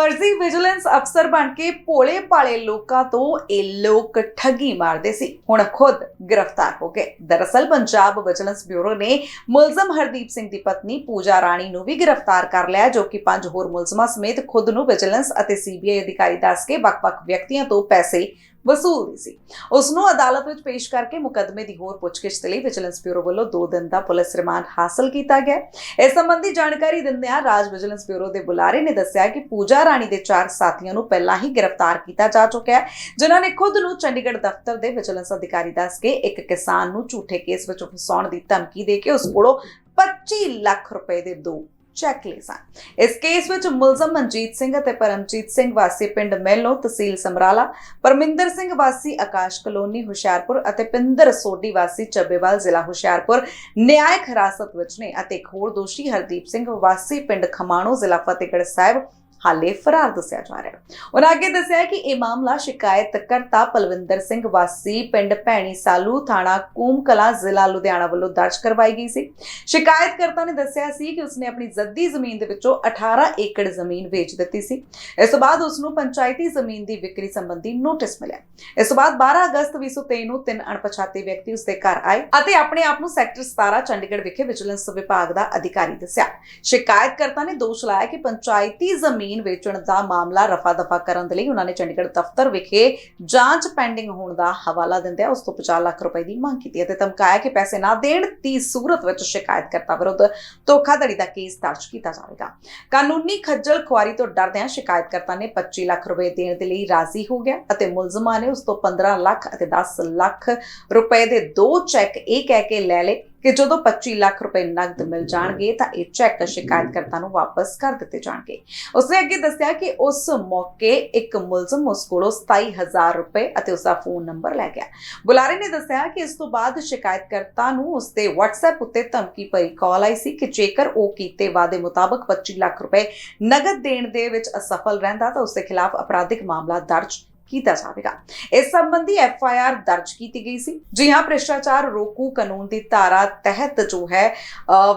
ਫਰਜ਼ੀ ਵਿਜੀਲੈਂਸ ਅਫਸਰ ਬਣ ਕੇ ਭੋਲੇ ਭਾਲੇ ਲੋਕਾਂ ਤੋਂ ਇਹ ਲੋਕ ਠੱਗੀ ਮਾਰਦੇ ਸੀ। ਹੁਣ ਖੁਦ ਗ੍ਰਿਫਤਾਰ ਹੋ ਗਏ। ਦਰਅਸਲ ਪੰਜਾਬ ਵਿਜੀਲੈਂਸ ਬਿਊਰੋ ਨੇ ਮੁਲਜ਼ਮ ਹਰਦੀਪ ਸਿੰਘ ਦੀ ਪਤਨੀ ਪੂਜਾ ਰਾਣੀ ਨੂੰ ਵੀ ਗ੍ਰਿਫਤਾਰ ਕਰ ਲਿਆ, ਜੋ ਕਿ ਪੰਜ ਹੋਰ ਮੁਲਜ਼ਮਾਂ ਸਮੇਤ ਖੁਦ ਨੂੰ ਵਿਜੀਲੈਂਸ ਅਤੇ ਸੀਬੀਆਈ ਅਧਿਕਾਰੀ ਦੱਸ ਕੇ ਵੱਖ-ਵੱਖ ਵਿਅਕਤੀਆਂ ਤੋਂ ਪੈਸੇ ਵਸੂਲਦੀ ਸੀ। ਉਸ ਨੂੰ ਅਦਾਲਤ ਵਿੱਚ ਪੇਸ਼ ਕਰਕੇ ਮੁਕੱਦਮੇ ਦੀ ਹੋਰ ਪੁੱਛਗਿੱਛ ਲਈ ਵਿਜੀਲੈਂਸ ਬਿਊਰੋ ਵੱਲੋਂ 2 ਦਿਨ ਦਾ ਪੁਲਿਸ ਰਿਮਾਂਡ ਹਾਸਲ ਕੀਤਾ ਗਿਆ ਇਸ ਸੰਬੰਧੀ ਜਾਣਕਾਰੀ ਦਿੰਦਿਆਂ ਰਾਜ ਵਿਜੀਲੈਂਸ ਬਿਊਰੋ ਦੇ ਬੁਲਾਰੇ ਨੇ ਦੱਸਿਆ ਕਿ ਪੂਜਾ ਰਾਣੀ ਦੇ ਚਾਰ ਸਾਥੀਆਂ ਨੂੰ ਪਹਿਲਾਂ ਹੀ ਗ੍ਰਿਫਤਾਰ ਕੀਤਾ ਜਾ ਚੁੱਕਿਆ ਹੈ, ਜਿਨ੍ਹਾਂ ਨੇ ਖੁਦ ਨੂੰ ਚੰਡੀਗੜ੍ਹ ਦਫ਼ਤਰ ਦੇ ਵਿਜੀਲੈਂਸ ਅਧਿਕਾਰੀ ਦੱਸ ਕੇ ਇੱਕ ਕਿਸਾਨ ਨੂੰ ਝੂਠੇ ਕੇਸ ਵਿੱਚ ਫਸਾਉਣ ਦੀ ਧਮਕੀ ਦੇ ਕੇ ਉਸ ਕੋਲੋਂ 25 ਲੱਖ ਰੁਪਏ ਦੇ ਦੋ ਚੈੱਕ ਲਏ ਸਨ ਇਸ ਕੇਸ ਵਿੱਚ ਮੁਲਜ਼ਮ ਮਨਜੀਤ ਸਿੰਘ ਅਤੇ ਪਰਮਜੀਤ ਸਿੰਘ ਵਾਸੀ ਪਿੰਡ ਮਹਿਲੋਂ ਤਹਿਸੀਲ ਸਮਰਾਲਾ, ਪਰਮਿੰਦਰ ਸਿੰਘ ਵਾਸੀ ਆਕਾਸ਼ ਕਲੋਨੀ ਹੁਸ਼ਿਆਰਪੁਰ ਅਤੇ ਪਿੰਦਰ ਸੋਢੀ ਵਾਸੀ ਚੱਬੇਵਾਲ ਜ਼ਿਲ੍ਹਾ ਹੁਸ਼ਿਆਰਪੁਰ ਨਿਆਇਕ ਹਿਰਾਸਤ ਵਿੱਚ ਨੇ ਅਤੇ ਇੱਕ ਹੋਰ ਦੋਸ਼ੀ ਹਰਦੀਪ ਸਿੰਘ ਵਾਸੀ ਪਿੰਡ ਖਮਾਣੋ ਜ਼ਿਲ੍ਹਾ ਫਤਿਹਗੜ੍ਹ ਸਾਹਿਬ ਹਾਲੇ ਫਰਾਰ ਦੱਸਿਆ ਜਾ ਰਿਹਾ ਹੈ। ਉਹਨਾਂ ਅੱਗੇ ਦੱਸਿਆ ਕਿ ਇਹ ਮਾਮਲਾ ਸ਼ਿਕਾਇਤਕਰਤਾ ਪਲਵਿੰਦਰ ਸਿੰਘ ਵਾਸੀ, ਪਿੰਡ ਭੈਣੀ ਸਾਲੂ, ਥਾਣਾ ਕੂਮ ਜ਼ਿਲ੍ਹਾ ਲੁਧਿਆਣਾ ਵੱਲੋਂ ਦਰਜ ਕਰਵਾਈ ਗਈ ਸੀ। ਸ਼ਿਕਾਇਤਕਰਤਾ ਨੇ ਦੱਸਿਆ ਸੀ ਕਿ ਉਸਨੇ ਆਪਣੀ ਜ਼ੱਦੀ ਜ਼ਮੀਨ ਦੇ ਵਿੱਚੋਂ 18 ਏਕੜ ਜ਼ਮੀਨ ਵੇਚ ਦਿੱਤੀ ਸੀ। ਇਸ ਤੋਂ ਬਾਅਦ ਉਸ ਨੂੰ ਪੰਚਾਇਤੀ ਜ਼ਮੀਨ ਦੀ ਵਿਕਰੀ ਸੰਬੰਧੀ ਨੋਟਿਸ ਮਿਲਿਆ। ਇਸ ਤੋਂ ਬਾਅਦ 12 ਅਗਸਤ 2023 ਨੂੰ ਤਿੰਨ ਅਣਪਛਾਤੇ ਵਿਅਕਤੀ ਉਸ ਦੇ ਘਰ ਆਏ ਅਤੇ ਆਪਣੇ ਆਪ ਨੂੰ ਸੈਕਟਰ 17 ਚੰਡੀਗੜ੍ਹ ਵਿਖੇ ਵਿਜੀਲੈਂਸ ਵਿਭਾਗ ਦਾ ਅਧਿਕਾਰੀ ਦੱਸਿਆ। ਸ਼ਿਕਾਇਤਕਰਤਾ ਨੇ ਦੋਸ਼ ਲਾਇਆ ਕਿ ਪੰਚਾਇਤੀ ਜ਼ਮੀਨ ਵੇਚਣ ਦਾ ਮਾਮਲਾ ਰਫਾ ਦਫਾ ਕਰਨ ਦੇ ਲਈ ਉਹਨਾਂ ਨੇ ਚੰਡੀਗੜ੍ਹ ਦਫ਼ਤਰ ਵਿਖੇ ਜਾਂਚ ਪੈਂਡਿੰਗ ਹੋਣ ਦਾ ਹਵਾਲਾ ਦਿੰਦਿਆਂ ਉਸ ਤੋਂ 50 ਲੱਖ ਰੁਪਏ ਦੀ ਮੰਗ ਕੀਤੀ ਅਤੇ ਧਮਕਾਇਆ ਕਿ ਪੈਸੇ ਨਾ ਦੇਣ ਦੀ ਸੂਰਤ ਵਿੱਚ ਸ਼ਿਕਾਇਤਕਰਤਾ ਵਿਰੁੱਧ ਧੋਖਾਧੜੀ ਦਾ ਕੇਸ ਦਰਜ ਕੀਤਾ ਜਾਵੇਗਾ। ਕਾਨੂੰਨੀ ਖੱਜਲ ਖੁਆਰੀ ਤੋਂ ਡਰਦਿਆਂ ਸ਼ਿਕਾਇਤਕਰਤਾ ਨੇ 25 ਲੱਖ ਰੁਪਏ ਦੇਣ ਦੇ ਲਈ ਰਾਜ਼ੀ ਹੋ ਗਿਆ ਅਤੇ ਮੁਲਜ਼ਮਾਂ ਨੇ ਉਸ ਤੋਂ 15 ਲੱਖ ਅਤੇ 10 ਲੱਖ ਰੁਪਏ ਦੇ ਦੋ ਚੈੱਕ ਇਹ ਕਹਿ ਕੇ ਲੈ ਲਏ ਕਿ ਜਦੋਂ 25 ਲੱਖ ਰੁਪਏ ਨਕਦ ਮਿਲ ਜਾਣਗੇ ਤਾਂ ਇਹ ਚੈੱਕ ਸ਼ਿਕਾਇਤਕਰਤਾ ਨੂੰ ਵਾਪਸ ਕਰ ਦਿੱਤੇ ਜਾਣਗੇ। ਉਸਨੇ ਅੱਗੇ ਦੱਸਿਆ ਕਿ ਉਸ ਮੌਕੇ ਇੱਕ ਮੁਲਜ਼ਮ ਉਸ ਕੋਲੋਂ 27000 ਰੁਪਏ ਅਤੇ ਉਸ ਦਾ ਫੋਨ ਨੰਬਰ ਲੈ ਗਿਆ। ਬੁਲਾਰੇ ਨੇ ਦੱਸਿਆ ਕਿ ਇਸ ਤੋਂ ਬਾਅਦ ਸ਼ਿਕਾਇਤਕਰਤਾ ਨੂੰ ਉਸ ਦੇ WhatsApp ਉੱਤੇ ਧਮਕੀ ਭਰੀ ਕਾਲ ਆਈ ਸੀ ਕਿ ਜੇਕਰ ਉਹ ਕੀਤੇ ਵਾਅਦੇ ਮੁਤਾਬਕ 25 ਲੱਖ ਰੁਪਏ ਨਗਦ ਦੇਣ ਦੇ ਵਿੱਚ ਅਸਫਲ ਰਹਿੰਦਾ ਤਾਂ ਉਸ ਦੇ ਖਿਲਾਫ ਅਪਰਾਧਿਕ ਮਾਮਲਾ ਦਰਜ ਕੀਤਾ ਜਾਵੇਗਾ। ਇਸ ਸੰਬੰਧੀ ਐਫ ਆਈ ਆਰ ਦਰਜ ਕੀਤੀ ਗਈ ਸੀ। ਜੀ ਹਾਂ, ਭ੍ਰਿਸ਼ਟਾਚਾਰ ਰੋਕੂ ਕਾਨੂੰਨ ਦੀ ਧਾਰਾ ਤਹਿਤ ਜੋ ਹੈ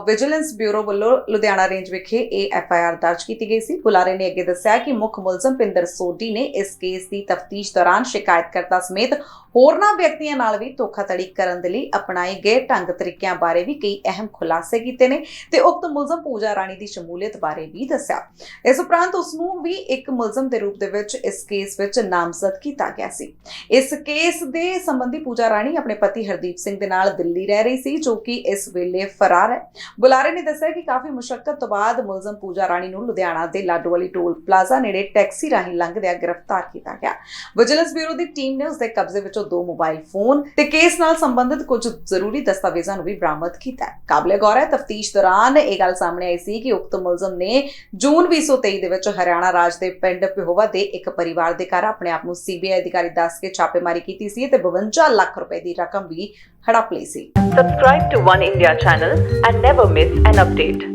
ਵਿਜੀਲੈਂਸ ਬਿਊਰੋ ਵੱਲੋਂ ਲੁਧਿਆਣਾ ਰੇਂਜ ਵਿਖੇ ਇਹ ਐਫ ਆਈ ਆਰ ਦਰਜ ਕੀਤੀ ਗਈ ਸੀ। ਬੁਲਾਰੇ ਨੇ ਅੱਗੇ ਦੱਸਿਆ ਕਿ ਮੁੱਖ ਮੁਲਜ਼ਮ ਪਿੰਦਰ ਸੋਢੀ ਨੇ ਇਸ ਕੇਸ ਦੀ ਤਫਤੀਸ਼ ਦੌਰਾਨ ਸ਼ਿਕਾਇਤਕਰਤਾ ਸਮੇਤ ਹੋਰਨਾਂ ਵਿਅਕਤੀਆਂ ਨਾਲ ਵੀ ਧੋਖਾਧੜੀ ਕਰਨ ਦੇ ਲਈ ਅਪਣਾਏ ਗਏ ਢੰਗ ਤਰੀਕਿਆਂ ਬਾਰੇ ਵੀ ਕਈ ਅਹਿਮ ਖੁਲਾਸੇ ਕੀਤੇ ਨੇ ਤੇ ਉਕਤ ਮੁਲਜ਼ਮ ਪੂਜਾ ਰਾਣੀ ਦੀ ਸ਼ਮੂਲੀਅਤ ਬਾਰੇ ਵੀ ਦੱਸਿਆ। ਇਸ ਉਪਰੰਤ ਉਸ ਨੂੰ ਵੀ ਇੱਕ ਮੁਲਜ਼ਮ ਦੇ ਰੂਪ ਦੇ ਵਿੱਚ ਇਸ ਕੇਸ ਵਿੱਚ ਨਾਮਜ਼ਦ ਕੀਤਾ ਗਿਆ ਸੀ। ਇਸ ਕੇਸ ਦੇ ਸੰਬੰਧੀ ਪੂਜਾ ਰਾਣੀ ਆਪਣੇ ਪਤੀ ਹਰਦੀਪ ਸਿੰਘ ਦੇ ਨਾਲ ਦਿੱਲੀ ਰਹਿ ਰਹੀ ਸੀ, ਜੋ ਕਿ ਇਸ ਵੇਲੇ ਫਰਾਰ ਹੈ। ਬੁਲਾਰੇ ਨੇ ਦੱਸਿਆ ਕਿ ਕਾਫੀ ਮੁਸ਼ਕਲ ਤੋਂ ਬਾਅਦ ਮੁਲਜ਼ਮ ਪੂਜਾ ਰਾਣੀ ਨੂੰ ਲੁਧਿਆਣਾ ਦੇ ਲਾਡੋਵਾਲੀ ਟੋਲ ਪਲਾਜ਼ਾ ਨੇੜੇ ਟੈਕਸੀ ਰਾਹੀਂ ਲੰਘਦਿਆਂ ਗ੍ਰਿਫਤਾਰ ਕੀਤਾ ਗਿਆ। ਵਿਜੀਲੈਂਸ ਬਿਊਰੋ ਦੀ ਟੀਮ ਨੇ ਉਸ ਦੇ ਕਬਜ਼ੇ ਵਿੱਚੋਂ ਦੋ ਮੋਬਾਈਲ ਫੋਨ ਤੇ ਕੇਸ ਨਾਲ ਸੰਬੰਧਿਤ ਕੁਝ ਜ਼ਰੂਰੀ ਦਸਤਾਵੇਜ਼ਾਂ ਨੂੰ ਵੀ ਬਰਾਮਦ ਕੀਤਾ ਹੈ। ਕਾਬਲੇ ਗੌਰ ਹੈ, ਤਫਤੀਸ਼ ਦੌਰਾਨ ਇਹ ਗੱਲ ਸਾਹਮਣੇ ਆਈ ਸੀ ਕਿ ਉਕਤ ਮੁਲਜ਼ਮ ਨੇ ਜੂਨ 2023 ਦੇ ਵਿੱਚ ਹਰਿਆਣਾ ਰਾਜ ਦੇ ਪਿੰਡ ਪਿਹੋਵਾ ਦੇ ਇੱਕ ਪਰਿਵਾਰ ਦੇ ਘਰ ਆਪਣੇ ਆਪ ਨੂੰ ਨੂੰ ਸੀਬੀਆਈ ਅਧਿਕਾਰੀ ਦੱਸ ਕੇ ਛਾਪੇਮਾਰੀ ਕੀਤੀ ਸੀ ਤੇ 52 ਲੱਖ ਰੁਪਏ ਦੀ ਰਕਮ ਵੀ ਹੜਪ ਲਈ ਸੀ subscribe to one India channel and never miss an update